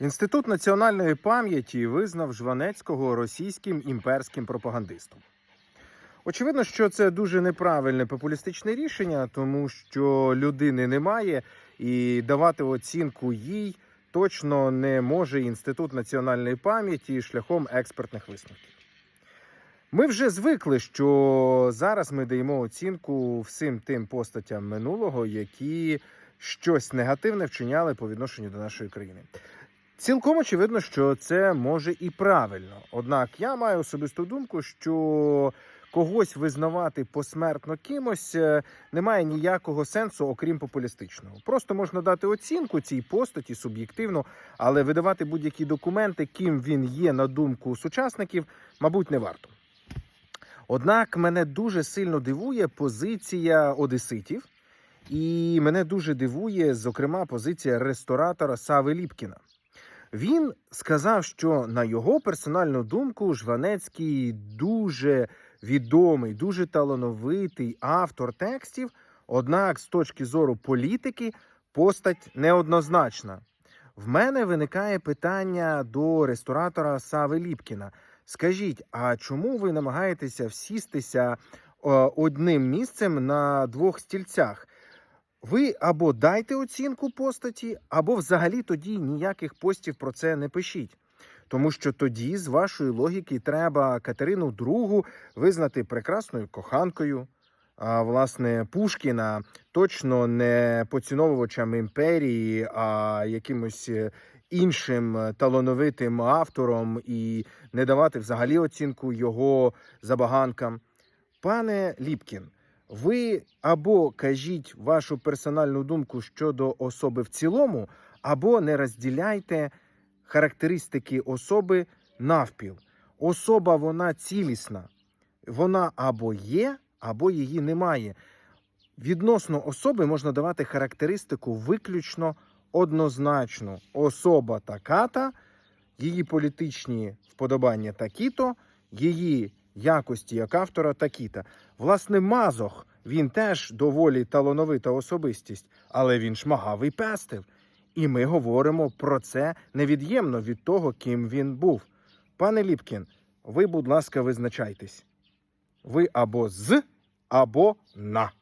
Інститут національної пам'яті визнав Жванецького російським імперським пропагандистом. Очевидно, що це дуже неправильне популістичне рішення, тому що людини немає, і давати оцінку їй точно не може Інститут національної пам'яті шляхом експертних висновків. Ми вже звикли, що зараз ми даємо оцінку всім тим постатям минулого, які щось негативне вчиняли по відношенню до нашої країни. Цілком очевидно, що це може і правильно. Однак я маю особисту думку, що когось визнавати посмертно кимось е, немає ніякого сенсу, окрім популістичного. Просто можна дати оцінку цій постаті суб'єктивно, але видавати будь-які документи, ким він є на думку сучасників, мабуть, не варто. Однак мене дуже сильно дивує позиція одеситів, і мене дуже дивує, зокрема, позиція ресторатора Сави Ліпкіна. Він сказав, що на його персональну думку Жванецький дуже відомий, дуже талановитий автор текстів. Однак, з точки зору політики, постать неоднозначна. В мене виникає питання до ресторатора Сави Ліпкіна. Скажіть, а чому ви намагаєтеся всістися е, одним місцем на двох стільцях? Ви або дайте оцінку постаті, або взагалі тоді ніяких постів про це не пишіть. Тому що тоді, з вашої логіки, треба Катерину II визнати прекрасною коханкою. А власне Пушкіна точно не поціновувачем імперії, а якимось е, іншим е, талановитим автором і не давати взагалі оцінку його забаганкам. Пане Ліпкін, ви або кажіть вашу персональну думку щодо особи в цілому, або не розділяйте характеристики особи навпіл. Особа вона цілісна, вона або є, або її немає. Відносно особи можна давати характеристику виключно однозначну. Особа така-та, її політичні вподобання такі-то, її якості як автора такі-то. Власне, Мазох він теж доволі талановита особистість, але він шмагавий пестив. І ми говоримо про це невід'ємно від того, ким він був. Пане Ліпкін, ви, будь ласка, визначайтесь. Ви або з, або на.